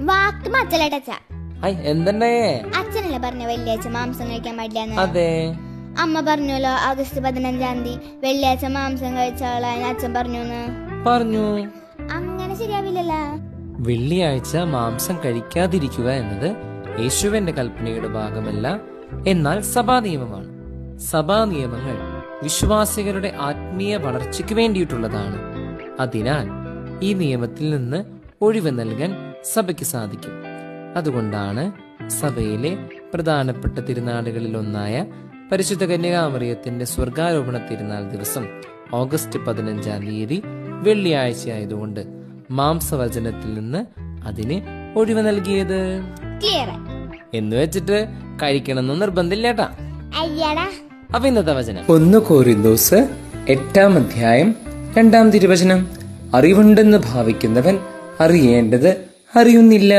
വാക്ക് മച്ചലട്ടച്ച I എന്തുണ്ടേ? അച്ഛനല്ലേ പറഞ്ഞ വെള്ളിയാഴ്ച മാംസം കഴിക്കാൻ പാടില്ല അതെ. അമ്മ പറഞ്ഞല്ലോ ആഗസ്റ്റ് പതിനഞ്ചാം തീയതി വെള്ളിയാഴ്ച മാംസം കഴിച്ചാളാന്ന് അച്ഛൻ പറഞ്ഞു പറഞ്ഞു. അങ്ങനെ ശരിയാവില്ലല്ലോ. വെള്ളിയാഴ്ച മാംസം കഴിക്കാതിരിക്കുക എന്നത് യേശുവിന്റെ കൽപ്പനയുടെ ഭാഗമല്ല എന്നാൽ സഭാ നിയമമാണ്. സഭാ നിയമങ്ങൾ വിശ്വാസികളുടെ ആത്മീയ വളർച്ചയ്ക്ക് വേണ്ടിയിട്ടുള്ളതാണ്. അതിനാൽ ഈ നിയമത്തിൽ നിന്ന് ഒഴിവ് നൽകാൻ സഭയ്ക്ക് സാധിക്കും. അതുകൊണ്ടാണ് സഭയിലെ പ്രധാനപ്പെട്ട തിരുനാളുകളിൽ ഒന്നായ പരിശുദ്ധ കന്യകാമറിയത്തിന്റെ സ്വർഗാരോപണ തിരുനാൾ ദിവസം ഓഗസ്റ്റ് പതിനഞ്ചാം തീയതി വെള്ളിയാഴ്ച ആയതുകൊണ്ട് മാംസവചനത്തിൽ നിന്ന് അതിന് ഒഴിവ് നൽകിയത്. എന്ന് വെച്ചിട്ട് കഴിക്കണമെന്ന് നിർബന്ധമില്ലേട്ടാ. അയ്യടാ. അപ്പൊ ഇന്നത്തെ വചനം. ഒന്ന് കോരിന്തോസ് എട്ടാം അധ്യായം രണ്ടാം തിരുവചനം. അറിവുണ്ടെന്ന് ഭാവിക്കുന്നവൻ അറിയേണ്ടത് അറിയുന്നില്ല.